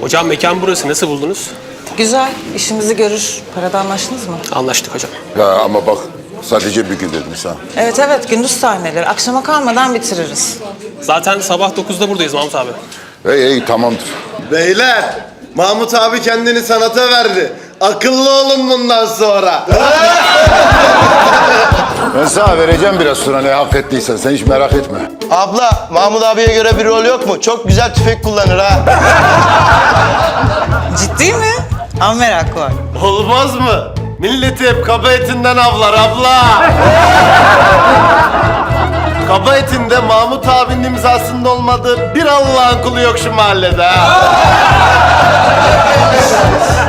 Hocam mekan burası. Nasıl buldunuz? Güzel, işimizi görür. Parada anlaştınız mı? Anlaştık hocam. Ya ama bak sadece bir gün dedim sana. Evet evet, gündüz sahneleri. Akşama kalmadan bitiririz. Zaten sabah 9'da buradayız Mahmut abi. İyi iyi tamamdır. Beyler, Mahmut abi kendini sanata verdi. Akıllı olun bundan sonra. Ben sana vereceğim biraz sonra ne hak ettiysen sen hiç merak etme. Abla, Mahmut abiye göre bir rol yok mu? Çok güzel tüfek kullanır ha. Ciddi mi? Ama merak var. Olmaz mı? Milleti hep kaba etinden avlar abla. kaba etinde Mahmut abinin imzasında olmadığı bir Allah'ın kulu yok şu mahallede ha.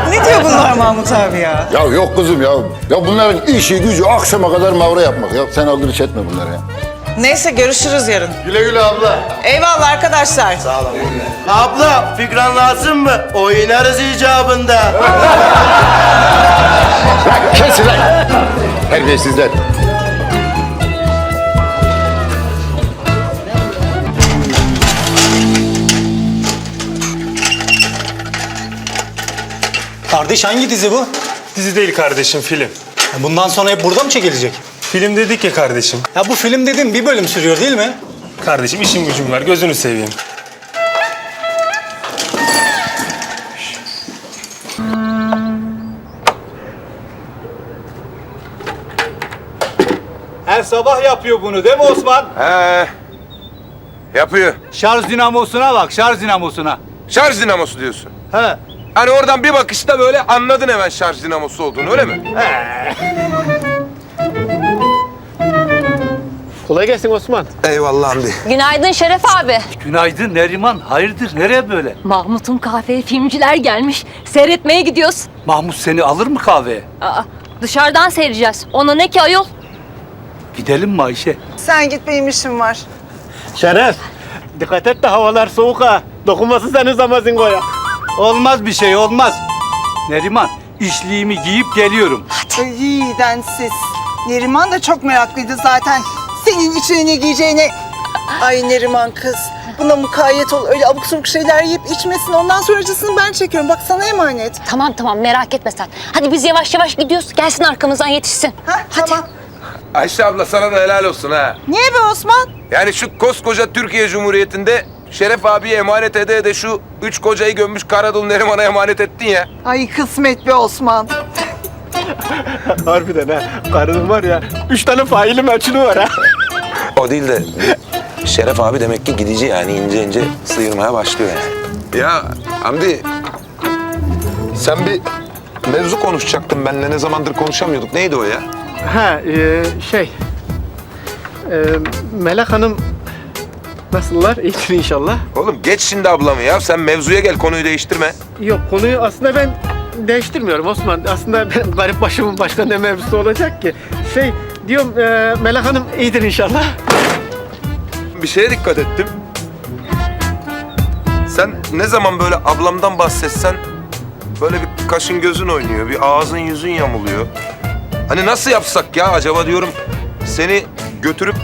Ne diyor bunlar Mahmut abi ya? Ya yok kızım ya. Ya bunların işi gücü akşama kadar mavra yapmak. Ya sen aldırış etme bunları ya. Neyse görüşürüz yarın. Güle güle abla. Eyvallah arkadaşlar. Abla, fikran lazım mı? Oynarız icabında. Lan kesin lan. Terbiyesizler. Kardeş hangi dizi bu? Dizi değil kardeşim film. Bundan sonra hep burada mı çekilecek? Film dedik ya kardeşim. Ya bu film dedim bir bölüm sürüyor değil mi? Kardeşim işim gücüm var gözünü seveyim. Her sabah yapıyor bunu değil mi Osman? He. Yapıyor. Şarj dinamosuna bak, şarj dinamosuna. Şarj dinamosu diyorsun. He. Hani oradan bir bakışta böyle anladın hemen şarj dinamosu olduğunu öyle mi? Kolay gelsin Osman. Eyvallah Hamdi. Günaydın Şeref abi. Günaydın Neriman. Hayırdır, nereye böyle? Mahmut'un kahveye filmciler gelmiş. Seyretmeye gidiyoruz. Mahmut seni alır mı kahveye? Aa, dışarıdan seyredeceğiz. Ona ne ki ayol? Gidelim mi Ayşe? Sen git benim işim var. Şeref. Dikkat et de havalar soğuk ha. Dokunmasın senin zamazingoya. Olmaz bir şey, olmaz. Neriman, işliğimi giyip geliyorum. İyi densiz. Neriman da çok meraklıydı zaten. Senin içine ne giyeceğine. Ay Neriman kız. Buna mukayyet ol. Öyle abuk sabuk şeyler yiyip içmesin. Ondan sonracısını ben çekiyorum. Bak sana emanet. Tamam tamam merak etme sen. Hadi biz yavaş yavaş gidiyoruz. Gelsin arkamızdan yetişsin. Ha, tamam. Ayşe abla sana da helal olsun ha. Niye be Osman? Yani şu koskoca Türkiye Cumhuriyeti'nde Şeref abiye emanet ede ede şu üç kocayı gömmüş Karadul Neriman'a emanet ettin ya. Ay kısmet be Osman. Harbiden ha. Karının var ya. Üç tane faili meçhulü var ha. O değil de Şeref abi demek ki gidici yani ince ince sıyırmaya başlıyor yani. Ya Hamdi sen bir mevzu konuşacaktın benimle ne zamandır konuşamıyorduk. Neydi o ya? Ha e, şey. E, Melek Hanım nasıllar? İyidir inşallah. Oğlum geç şimdi ablamı ya. Sen mevzuya gel konuyu değiştirme. Yok konuyu aslında ben değiştirmiyorum Osman. Aslında benim garip başımın başka ne mevzusu olacak ki? Şey diyorum e, Melek Hanım iyidir inşallah. Bir şeye dikkat ettim. Sen ne zaman böyle ablamdan bahsetsen böyle bir kaşın gözün oynuyor, bir ağzın yüzün yamuluyor. Hani nasıl yapsak ya acaba diyorum seni götürüp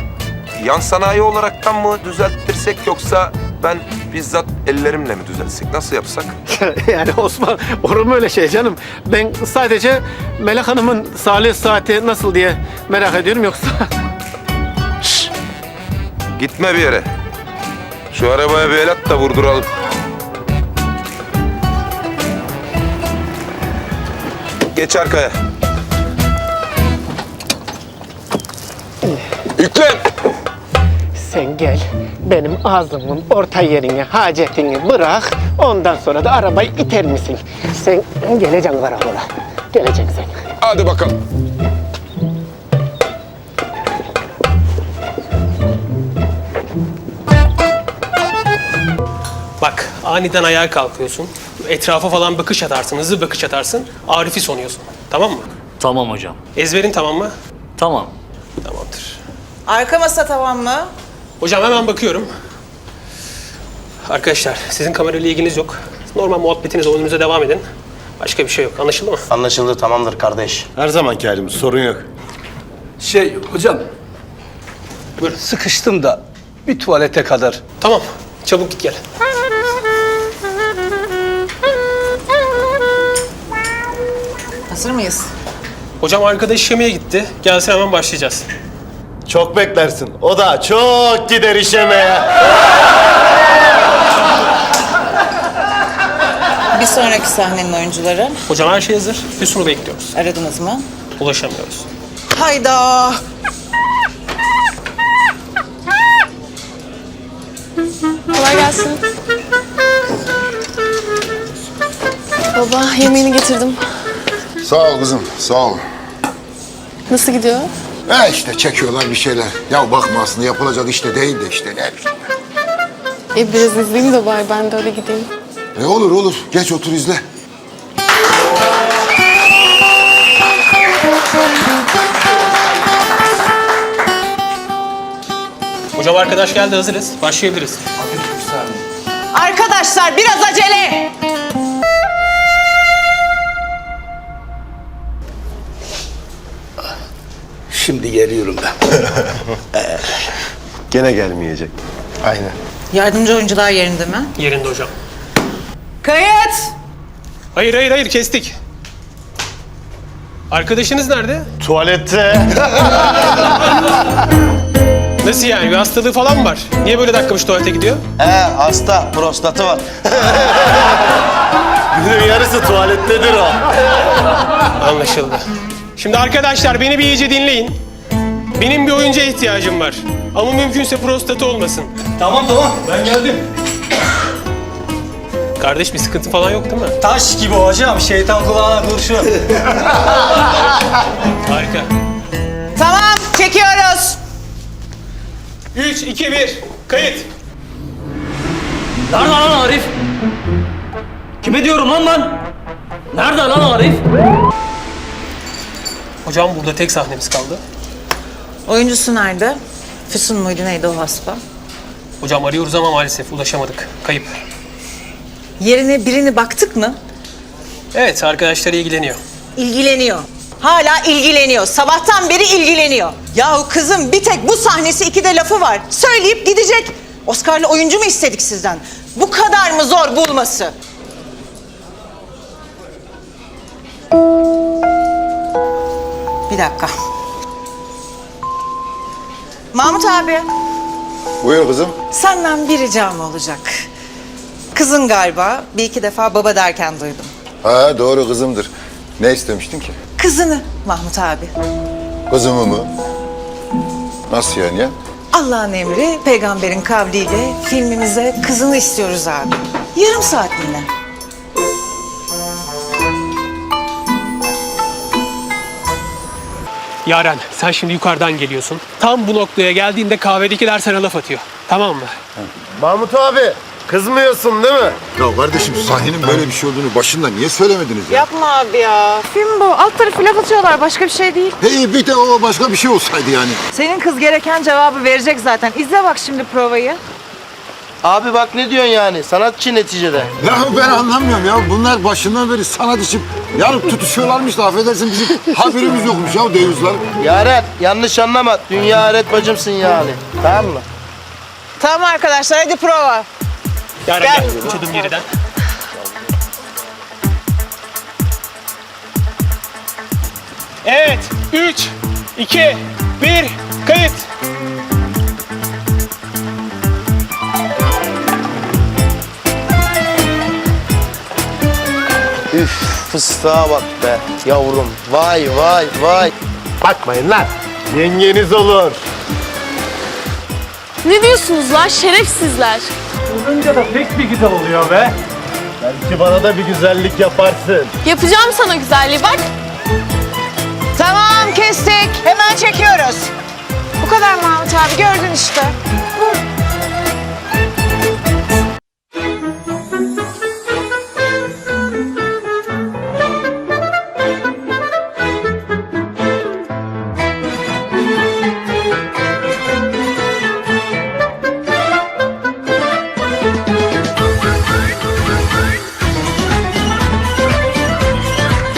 yan sanayi olaraktan mı düzelttirsek yoksa ben bizzat ellerimle mi düzeltsek? Nasıl yapsak? yani Osman olur mu öyle şey canım? Ben sadece Melek Hanım'ın salih saati nasıl diye merak ediyorum yoksa... Gitme bir yere. Şu arabaya bir el at da vurduralım. Geç arkaya. Yüklen. Sen gel benim ağzımın orta yerine hacetini bırak. Ondan sonra da arabayı iter misin? Sen geleceksin karakola. Geleceksin sen. Hadi bakalım. Bak aniden ayağa kalkıyorsun. Etrafa falan bakış atarsın, hızlı bakış atarsın. Arif'i sonuyorsun. Tamam mı? Tamam hocam. Ezberin tamam mı? Tamam. Tamamdır. Arka masa tamam mı? Hocam hemen bakıyorum. Arkadaşlar sizin kamerayla ilginiz yok. Normal muhabbetinize, oyununuza devam edin. Başka bir şey yok. Anlaşıldı mı? Anlaşıldı tamamdır kardeş. Her zamanki halimiz sorun yok. Şey hocam. Buyurun. Sıkıştım da bir tuvalete kadar. Tamam. Çabuk git gel. Hazır mıyız? Hocam arkadaş yemeğe gitti. Gelsin hemen başlayacağız. Çok beklersin. O da çok gider işemeye. Bir sonraki sahnenin oyuncuları. Hocam her şey hazır. Füsun'u bekliyoruz. Aradınız mı? Ulaşamıyoruz. Hayda! Kolay gelsin. Baba yemeğini getirdim. Sağ ol kızım, sağ ol. Nasıl gidiyor? He işte çekiyorlar bir şeyler. Ya bakma aslında yapılacak işte değil de işte ne bileyim. E biraz izleyeyim de bari ben de öyle gideyim. E olur olur, geç otur izle. Hocam arkadaş geldi hazırız. Başlayabiliriz. Arkadaşlar biraz acele! Şimdi geliyorum ben. Gene gelmeyecek. Aynen. Yardımcı oyuncular yerinde mi? Yerinde hocam. Kayıt! Hayır hayır hayır kestik. Arkadaşınız nerede? Tuvalette. Nasıl yani? Bir hastalığı falan mı var? Niye böyle dakikamış tuvalete gidiyor? He hasta prostatı var. Günün yarısı tuvalettedir o. Anlaşıldı. Şimdi arkadaşlar beni bir iyice dinleyin. Benim bir oyuncuya ihtiyacım var. Ama mümkünse prostatı olmasın. Tamam tamam ben geldim. Kardeş bir sıkıntı falan yok değil mi? Taş gibi hocam şeytan kulağına kurşun. Harika. Tamam, çekiyoruz. 3, 2, 1. Kayıt. Nerede lan Arif? Kime diyorum lan ben? Nerede lan Arif? Hocam burada tek sahnemiz kaldı. Oyuncusu nerede? Füsun muydu neydi o haspa? Hocam arıyoruz ama maalesef ulaşamadık. Kayıp. Yerine birini baktık mı? Evet arkadaşlar ilgileniyor. İlgileniyor. Hala ilgileniyor. Sabahtan beri ilgileniyor. Yahu kızım bir tek bu sahnesi ikide lafı var. Söyleyip gidecek. Oscar'lı oyuncu mu istedik sizden? Bu kadar mı zor bulması? Bir dakika. Mahmut abi, Buyur kızım. senden bir ricam olacak. Kızın galiba bir iki defa baba derken duydum. Ha doğru kızımdır. Ne istemiştin ki? Kızını Mahmut abi. Kızımı mı? Nasıl yani ya? Allah'ın emri, peygamberin kavliyle filmimize kızını istiyoruz abi. Yarım saatliğine. Yaren sen şimdi yukarıdan geliyorsun. Tam bu noktaya geldiğinde kahvedekiler sana laf atıyor. Tamam mı? Mahmut abi kızmıyorsun değil mi? Ya kardeşim sahnenin böyle bir şey olduğunu başında niye söylemediniz ya? Yapma abi ya. Film bu. Alt tarafı laf atıyorlar. Başka bir şey değil. Hey bir de o başka bir şey olsaydı yani. Senin kız gereken cevabı verecek zaten. İzle bak şimdi provayı. Abi bak ne diyorsun yani sanatçı neticede. Ya ben anlamıyorum ya. Bunlar başından beri sanat için yani tutuşuyorlarmış da affedersin bizim haberimiz yokmuş ya deyuzlar. Yaren yanlış anlama dünya aret bacımsın yani. Tamam mı? Tamam arkadaşlar hadi prova. Yaren Gel. gel. Üç adım geriden. Evet. Üç, iki, bir. Kayıt. Fıstığa bak be yavrum. Vay vay vay. Bakmayın lan. Yengeniz olur. Ne diyorsunuz lan şerefsizler? Olunca da pek bir güzel oluyor be. Belki bana da bir güzellik yaparsın. Yapacağım sana güzelliği bak. Tamam kestik. Hemen çekiyoruz. Bu kadar Mahmut abi gördün işte.